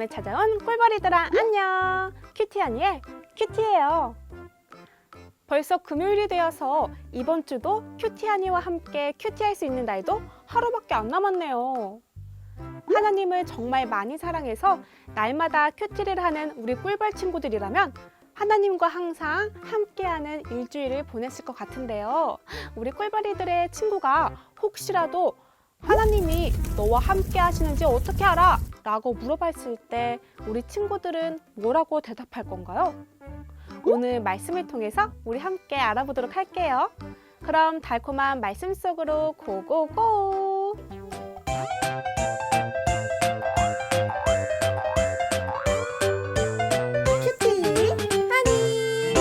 다음에 찾아온 꿀벌이들아 안녕 큐티 아니의 큐티예요 벌써 금요일이 되어서 이번 주도 큐티 아니와 함께 큐티할 수 있는 날도 하루밖에 안 남았네요 하나님을 정말 많이 사랑해서 날마다 큐티를 하는 우리 꿀벌 친구들이라면 하나님과 항상 함께하는 일주일을 보냈을 것 같은데요. 우리 꿀벌이들의 친구가 혹시라도 하나님이 너와 함께 하시는지 어떻게 알아? 라고 물어봤을 때 우리 친구들은 뭐라고 대답할 건가요? 오늘 말씀을 통해서 우리 함께 알아보도록 할게요. 그럼 달콤한 말씀 속으로 고고고! 큐티 하니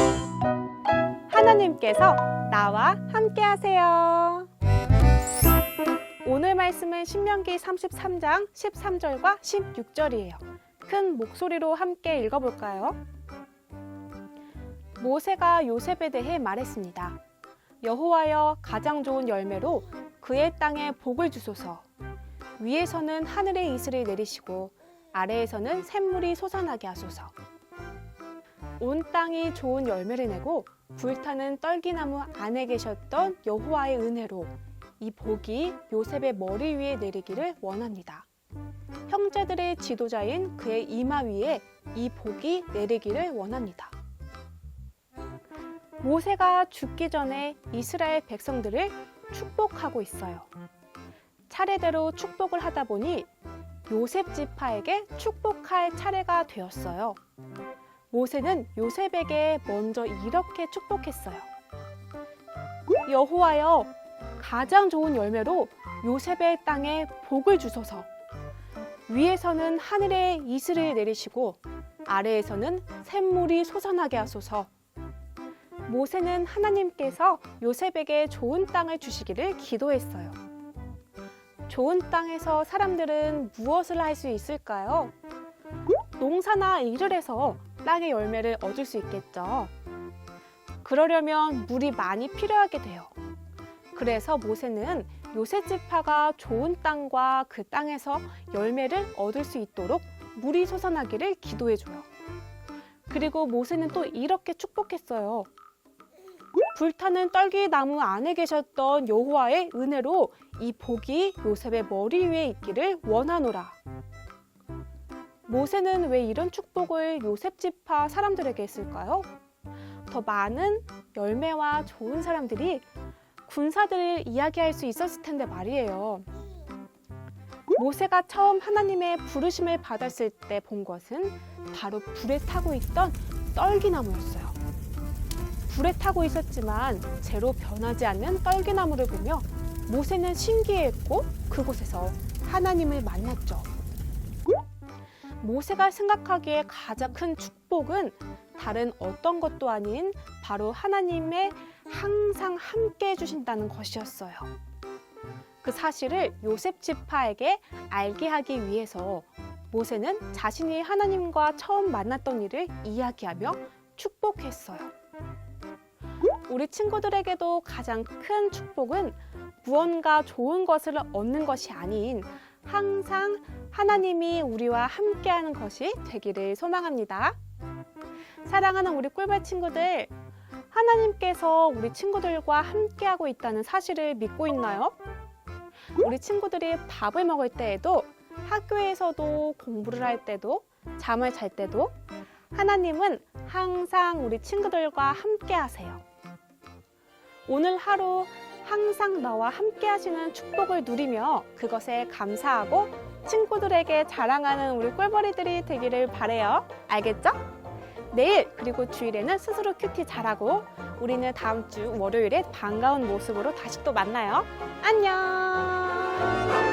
하나님께서 나와 함께 하세요. 오늘 말씀은 신명기 33장 13절과 16절이에요. 큰 목소리로 함께 읽어볼까요? 모세가 요셉에 대해 말했습니다. 여호와여 가장 좋은 열매로 그의 땅에 복을 주소서. 위에서는 하늘의 이슬을 내리시고 아래에서는 샘물이 솟아나게 하소서. 온 땅이 좋은 열매를 내고 불타는 떨기나무 안에 계셨던 여호와의 은혜로 이 복이 요셉의 머리 위에 내리기를 원합니다. 형제들의 지도자인 그의 이마 위에 이 복이 내리기를 원합니다. 모세가 죽기 전에 이스라엘 백성들을 축복하고 있어요. 차례대로 축복을 하다 보니 요셉 지파에게 축복할 차례가 되었어요. 모세는 요셉에게 먼저 이렇게 축복했어요. 여호와여 가장 좋은 열매로 요셉의 땅에 복을 주소서. 위에서는 하늘의 이슬을 내리시고 아래에서는 샘물이 솟아나게 하소서. 모세는 하나님께서 요셉에게 좋은 땅을 주시기를 기도했어요. 좋은 땅에서 사람들은 무엇을 할 수 있을까요? 농사나 일을 해서 땅의 열매를 얻을 수 있겠죠. 그러려면 물이 많이 필요하게 돼요. 그래서 모세는 요셉 지파가 좋은 땅과 그 땅에서 열매를 얻을 수 있도록 물이 솟아나기를 기도해줘요. 그리고 모세는 또 이렇게 축복했어요. 불타는 떨기 나무 안에 계셨던 여호와의 은혜로 이 복이 요셉의 머리 위에 있기를 원하노라. 모세는 왜 이런 축복을 요셉 지파 사람들에게 했을까요? 더 많은 열매와 좋은 사람들이 군사들을 이야기할 수 있었을 텐데 말이에요. 모세가 처음 하나님의 부르심을 받았을 때 본 것은 바로 불에 타고 있던 떨기나무였어요. 불에 타고 있었지만 재로 변하지 않는 떨기나무를 보며 모세는 신기해했고 그곳에서 하나님을 만났죠. 모세가 생각하기에 가장 큰 축복은 다른 어떤 것도 아닌 바로 하나님의 항상 함께 해주신다는 것이었어요. 그 사실을 요셉 지파에게 알게 하기 위해서 모세는 자신이 하나님과 처음 만났던 일을 이야기하며 축복했어요. 우리 친구들에게도 가장 큰 축복은 무언가 좋은 것을 얻는 것이 아닌 항상 하나님이 우리와 함께하는 것이 되기를 소망합니다. 사랑하는 우리 꿀벌 친구들, 하나님께서 우리 친구들과 함께하고 있다는 사실을 믿고 있나요? 우리 친구들이 밥을 먹을 때에도 학교에서도 공부를 할 때도 잠을 잘 때도 하나님은 항상 우리 친구들과 함께 하세요. 오늘 하루 항상 너와 함께 하시는 축복을 누리며 그것에 감사하고 친구들에게 자랑하는 우리 꿀벌이들이 되기를 바래요. 알겠죠? 내일 그리고 주일에는 스스로 큐티 잘하고 우리는 다음 주 월요일에 반가운 모습으로 다시 또 만나요. 안녕!